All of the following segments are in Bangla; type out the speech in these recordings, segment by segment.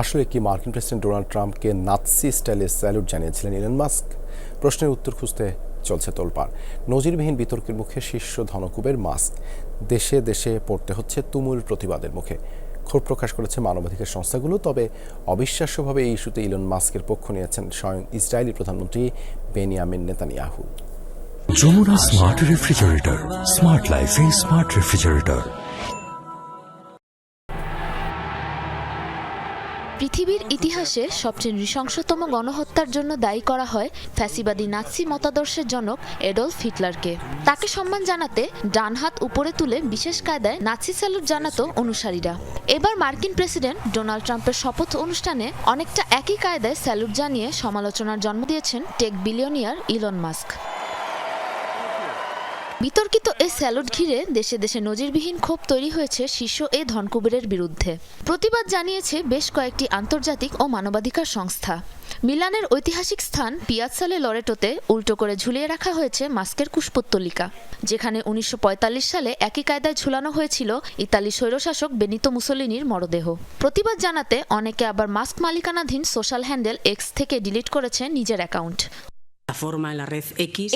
আসলে কি মার্কিন প্রেসিডেন্ট ডোনাল্ড ট্রাম্পকে নাৎসি স্টাইলে স্যালুট জানিয়েছিলেন ইলন মাস্ক? প্রশ্নের উত্তর খুঁজতে চলছে তোলপাড়। নজিরবিহীন বিতর্কের মুখে শীর্ষ ধনকুবের মাস্ক। দেশে দেশে পড়তে হচ্ছে তুমুল প্রতিবাদের মুখে। ক্ষোভ প্রকাশ করেছে মানবাধিকার সংস্থাগুলো, তবে অবিশ্বাস্যভাবে এই ইস্যুতে ইলন মাস্কের পক্ষ নিয়েছেন স্বয়ং ইসরায়েলি প্রধানমন্ত্রী Benjamin Netanyahu. Jamuna smart refrigerator smart লাইফে স্মার্ট রেফ্রিজারেটর পৃথিবীর ইতিহাসে সবচেয়ে নৃশংসতম গণহত্যার জন্য দায়ী করা হয় ফ্যাসিবাদী নাৎসি মতাদর্শের জনক এডলফ হিটলারকে। তাকে সম্মান জানাতে ডান হাত উপরে তুলে বিশেষ কায়দায় নাৎসি স্যালুট জানাতো অনুসারীরা। এবার মার্কিন প্রেসিডেন্ট ডোনাল্ড ট্রাম্পের শপথ অনুষ্ঠানে অনেকটা একই কায়দায় স্যালুট জানিয়ে সমালোচনার জন্ম দিয়েছেন টেক বিলিয়নিয়ার ইলন মাস্ক। বিতর্কিত এই স্যালুট ঘিরে দেশে দেশে নজিরবিহীন ক্ষোভ তৈরি হয়েছে শীর্ষ এ ধনকুবেরের বিরুদ্ধে। প্রতিবাদ জানিয়েছে বেশ কয়েকটি আন্তর্জাতিক ও মানবাধিকার সংস্থা। মিলানের ঐতিহাসিক স্থান পিয়াৎসালে লরেটোতে উল্টো করে ঝুলিয়ে রাখা হয়েছে মাস্কের কুশপুত্তলিকা, যেখানে উনিশশো পঁয়তাল্লিশ সালে একই কায়দায় ঝুলানো হয়েছিল ইতালি স্বৈরশাসক বেনিতো মুসোলিনির মরদেহ। প্রতিবাদ জানাতে অনেকে আবার মাস্ক মালিকানাধীন সোশ্যাল হ্যান্ডেল এক্স থেকে ডিলিট করেছে নিজের অ্যাকাউন্ট।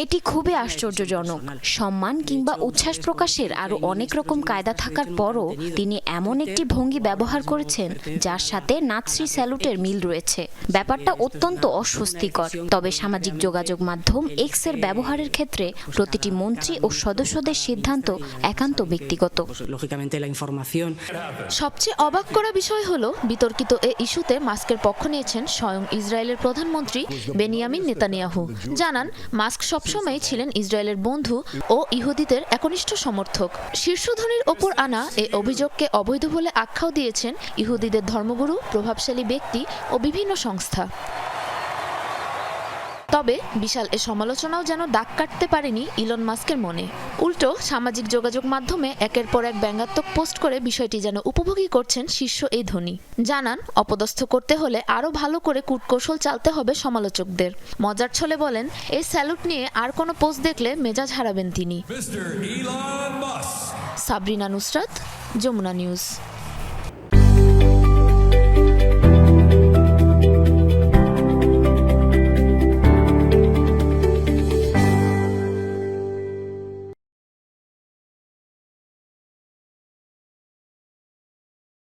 এটি খুবই আশ্চর্যজনক। সম্মান কিংবা উচ্ছ্বাস প্রকাশের আরও অনেক রকম কায়দা থাকার পরও তিনি এমন একটি ভঙ্গি ব্যবহার করেছেন যার সাথে নাৎসি স্যালুটের মিল রয়েছে। ব্যাপারটা অত্যন্ত অস্বস্তিকর। তবে সামাজিক যোগাযোগ মাধ্যম এক্সের ব্যবহারের ক্ষেত্রে প্রতিটি মন্ত্রী ও সদস্যদের সিদ্ধান্ত একান্ত ব্যক্তিগত। সবচেয়ে অবাক করা বিষয় হলো বিতর্কিত এ ইস্যুতে মাস্কের পক্ষ নিয়েছেন স্বয়ং ইসরায়েলের প্রধানমন্ত্রী বেনিয়ামিন নেতানিয়াহু। জানান, মাস্ক সবসময় ছিলেন ইসরায়েলের বন্ধু ও ইহুদিদের একনিষ্ঠ সমর্থক। শীর্ষধনীর ওপর আনা এ অভিযোগকে অবৈধ বলে আখ্যাও দিয়েছেন ইহুদিদের ধর্মগুরু, প্রভাবশালী ব্যক্তি ও বিভিন্ন সংস্থা। তবে বিশাল এ সমালোচনাও যেন দাগ কাটতে পারেনি ইলন মাস্কের মনে। উল্টো সামাজিক যোগাযোগ মাধ্যমে একের পর এক ব্যঙ্গাত্মক পোস্ট করে বিষয়টি যেন উপভোগী করছেন শীর্ষ এই ধনী। জানান অপদস্থ করতে হলে আরও ভালো করে কূটকৌশল চালতে হবে সমালোচকদের। মজার ছলে বলেন এই স্যালুট নিয়ে আর কোনো পোস্ট দেখলে মেজাজ হারাবেন তিনি। সাবরিনা নুসরাত যমুনা নিউজ।